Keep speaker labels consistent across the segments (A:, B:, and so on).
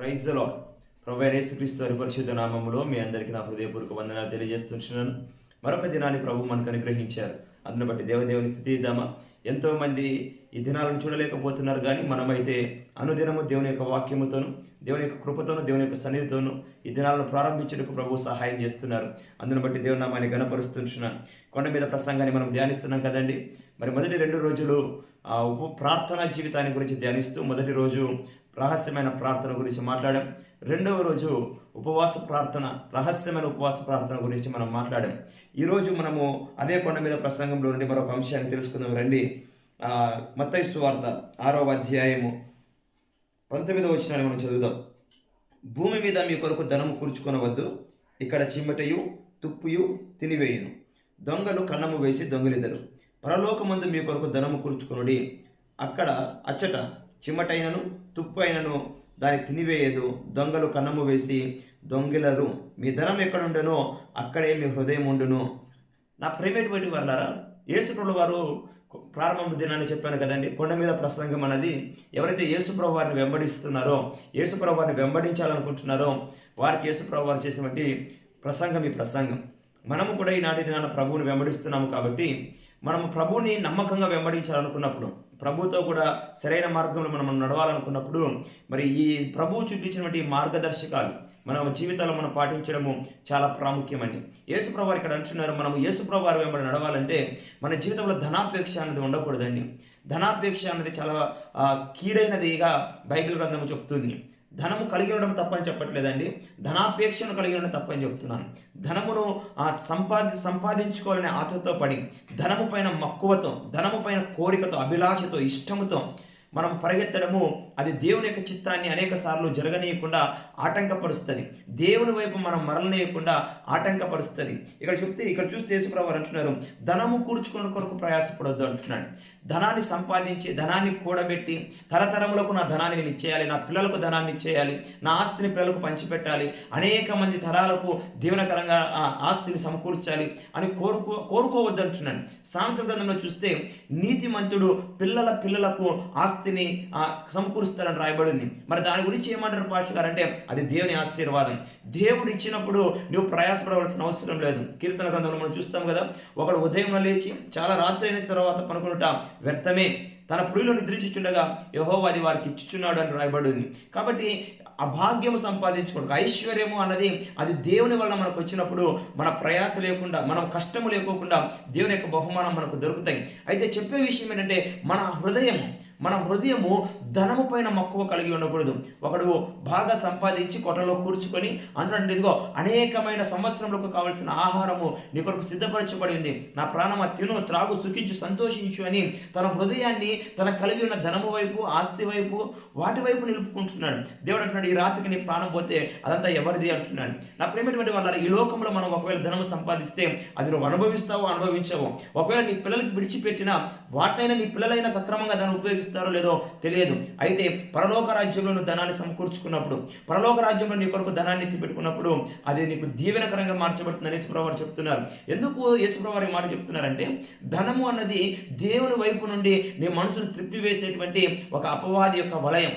A: ప్రైజ్లో ప్రభు యేసుక్రీస్తు వారి పరిశుద్ధ నామంలో మీ అందరికీ నా హృదయపూర్వక వందనాలు తెలియజేస్తున్నాను మరొక దినాన్ని ప్రభు మనకు అనుగ్రహించారు. అందును బట్టి దేవదేవుని స్థితి ఇద్దామా ఎంతో మంది ఈ దినాలను చూడలేకపోతున్నారు కానీ మనమైతే అనుదినము దేవుని యొక్క వాక్యముతోను దేవుని యొక్క కృపతోను దేవుని యొక్క సన్నిధితోను ఈ దినాలను ప్రారంభించడానికి ప్రభు సహాయం చేస్తున్నారు. అందును బట్టి దేవుని నామాన్ని గణపరుస్తున్నాను కొండ మీద ప్రసంగాన్ని మనం ధ్యానిస్తున్నాం కదండి. మరి మొదటి రెండు రోజులు ఆ ఉప ప్రార్థనా జీవితాన్ని గురించి ధ్యానిస్తూ మొదటి రోజు రహస్యమైన ప్రార్థన గురించి మాట్లాడాం. రెండవ రోజు ఉపవాస ప్రార్థన రహస్యమైన ఉపవాస ప్రార్థన గురించి మనం మాట్లాడాం. ఈరోజు మనము అదే కొండ మీద ప్రసంగంలో నుండి మరొక అంశాన్ని తెలుసుకుందాం. రండి. మత్తైసు వార్త ఆరవ అధ్యాయము పంతొమ్మిదవ వచ్చినాన్ని మనం చదువుదాం. భూమి మీద మీ కొరకు ధనము కూర్చుకొనవద్దు. ఇక్కడ చిమ్మటయు తుప్పుయు తినివేయును. దొంగలు కన్నము వేసి దొంగలిద్దరు పరలోకమందు మీ కొరకు ధనము కూర్చుకొనుడి. అక్కడ అచ్చట చిమ్మటైనను తుప్పు అయినను దాన్ని తినివేయదు. దొంగలు కన్నము వేసి దొంగిలరు. మీ ధనం ఎక్కడుండెనో అక్కడే మీ హృదయం ఉండును. నా ప్రైవేట్ బయటి వాళ్ళారా యేసుప్రభు వారు ప్రారంభ దినాన్ని చెప్పాను కదండి. కొండ మీద ప్రసంగం అనేది ఎవరైతే యేసుప్రభు వారిని వెంబడిస్తున్నారో యేసుప్రభు వారిని వెంబడించాలనుకుంటున్నారో వారికి యేసుప్రభు వారు చేసినటువంటి ప్రసంగం ఈ ప్రసంగం. మనము కూడా ఈనాటి దినాన ప్రభువుని వెంబడిస్తున్నాము కాబట్టి మనము ప్రభుని నమ్మకంగా వెంబడించాలనుకున్నప్పుడు ప్రభుతో కూడా సరైన మార్గంలో మనం నడవాలనుకున్నప్పుడు మరి ఈ ప్రభు చూపించినటువంటి మార్గదర్శకాలు మన జీవితాల్లో మనం పాటించడము చాలా ప్రాముఖ్యమండి. యేసుప్రభు వారు ఇక్కడ అంటున్నారు మనం యేసుప్రభు వారు వెంబడి నడవాలంటే మన జీవితంలో ధనాపేక్ష అనేది ఉండకూడదండి. ధనాపేక్ష అనేది చాలా కీడైనదిగా బైబిల్ గ్రంథం చెప్తుంది. ధనము కలిగి ఉండడం తప్పని చెప్పట్లేదండి. ధనాపేక్షను కలిగి ఉండడం తప్పని చెప్తున్నాను. ధనమును ఆ సంపాది సంపాదించుకోవాలనే ఆతతో పడి ధనము పైన మక్కువతో ధనము పైన కోరికతో అభిలాషతో ఇష్టముతో మనం పరిగెత్తడము అది దేవుని యొక్క చిత్తాన్ని అనేక సార్లు జరగనీయకుండా ఆటంకపరుస్తుంది. దేవుని వైపు మనం మరలనీయకుండా ఆటంకపరుస్తుంది. ఇక్కడ చెప్తే ఇక్కడ చూస్తే యేసుప్రభు అంటున్నారు ధనము కూర్చుకున్న కొరకు ప్రయాసపడొద్దు అంటున్నాడు. ధనాన్ని సంపాదించి ధనాన్ని కూడబెట్టి తరతరములకు నా ధనాన్ని నేను ఇచ్చేయాలి నా పిల్లలకు ధనాన్ని ఇచ్చేయాలి నా ఆస్తిని పిల్లలకు పంచిపెట్టాలి అనేక మంది తరాలకు దీవనకరంగా ఆ ఆస్తిని సమకూర్చాలి అని కోరుకో కోరుకోవద్దు అంటున్నాడు. సామెత గ్రంథంలో చూస్తే నీతిమంతుడు పిల్లల పిల్లలకు ఆస్తిని సమకూరు సమకూరుస్తారని రాయబడింది. మరి దాని గురించి ఏమంటారు పాస్టర్ గారు? అంటే అది దేవుని ఆశీర్వాదం. దేవుడు ఇచ్చినప్పుడు నువ్వు ప్రయాసపడవలసిన అవసరం లేదు. కీర్తన గ్రంథంలో మనం చూస్తాం కదా ఒకడు ఉదయం లేచి చాలా రాత్రి అయిన తర్వాత పనుకునుట వ్యర్థమే. తన పురిలో నిద్రించుచుండగా యహోవా అది వారికి ఇచ్చుచున్నాడు అని రాయబడింది. కాబట్టి అభాగ్యము సంపాదించుకోవడం ఐశ్వర్యము అన్నది అది దేవుని వల్ల మనకు వచ్చినప్పుడు మన ప్రయాస లేకుండా మనం కష్టము లేకోకుండా దేవుని యొక్క బహుమానం మనకు దొరుకుతాయి. అయితే చెప్పే విషయం ఏంటంటే మన హృదయం మన హృదయము ధనము పైన మక్కువ కలిగి ఉండకూడదు. ఒకడు బాగా సంపాదించి కొట్టలో కూర్చుకొని అంటున్నాడు ఇదిగో అనేకమైన సంవత్సరంలోకి కావలసిన ఆహారము నీ కొరకు సిద్ధపరచబడి ఉంది. నా ప్రాణమ తిను త్రాగు సుఖించు సంతోషించు అని తన హృదయాన్ని తన కలిగి ఉన్న ధనము వైపు ఆస్తి వైపు వాటి వైపు నిలుపుకుంటున్నాడు. దేవుడు అంటున్నాడు ఈ రాత్రికి నీ ప్రాణం పోతే అదంతా ఎవరిది? అంటున్నాడు. నా ప్రేమటువంటి వాళ్ళ ఈ లోకంలో మనం ఒకవేళ ధనము సంపాదిస్తే అది నువ్వు అనుభవిస్తావో అనుభవించవో? ఒకవేళ నీ పిల్లలకు విడిచిపెట్టినా వాటినైనా నీ పిల్లలైనా సక్రమంగా దాన్ని స్వీకరిస్తారో లేదో తెలియదు. అయితే పరలోక రాజ్యంలో ధనాన్ని సమకూర్చుకున్నప్పుడు పరలోక రాజ్యంలో నీ కొరకు ధనాన్ని ఎత్తిపెట్టుకున్నప్పుడు అది నీకు దీవెనకరంగా మార్చబడుతుందని యేసుప్రవారు చెప్తున్నారు. ఎందుకు యేసుప్రభు ఈ మాట చెప్తున్నారంటే ధనము అన్నది దేవుని వైపు నుండి నీ మనసును త్రిప్పివేసేటువంటి ఒక అపవాది యొక్క వలయం.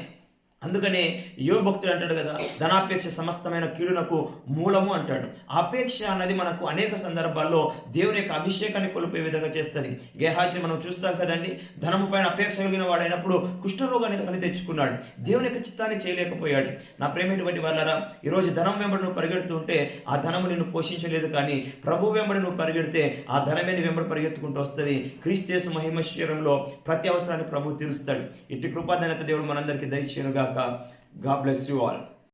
A: అందుకనే యువ భక్తుడు అంటాడు కదా ధనాపేక్ష సమస్తమైన కీడునకు మూలము అంటాడు. అపేక్ష అన్నది మనకు అనేక సందర్భాల్లో దేవుని యొక్క అభిషేకాన్ని కోల్పోయే విధంగా చేస్తుంది. గేహాచి మనం చూస్తాం కదండి ధనము పైన అపేక్ష కలిగిన వాడైనప్పుడు కుష్ఠరోగాన్ని కొని తెచ్చుకున్నాడు. దేవుని యొక్క చిత్తాన్ని చేయలేకపోయాడు. నా ప్రేమటువంటి వాళ్ళరా ఈరోజు ధనం వెంబడి నువ్వు పరిగెడుతూ ఉంటే ఆ ధనము నిన్ను పోషించలేదు కానీ ప్రభు వెంబడి నువ్వు పరిగెడితే ఆ ధనమే వెంబడి పరిగెత్తుకుంటూ వస్తుంది. క్రీస్తేసు మహిమశ్వరంలో ప్రతి అవసరాన్ని ప్రభు తీరుస్తాడు. ఇట్టి కృపాధనత దేవుడు మనందరికీ దయచేయనుగాక గా బ్లెస్ యూ ఆల్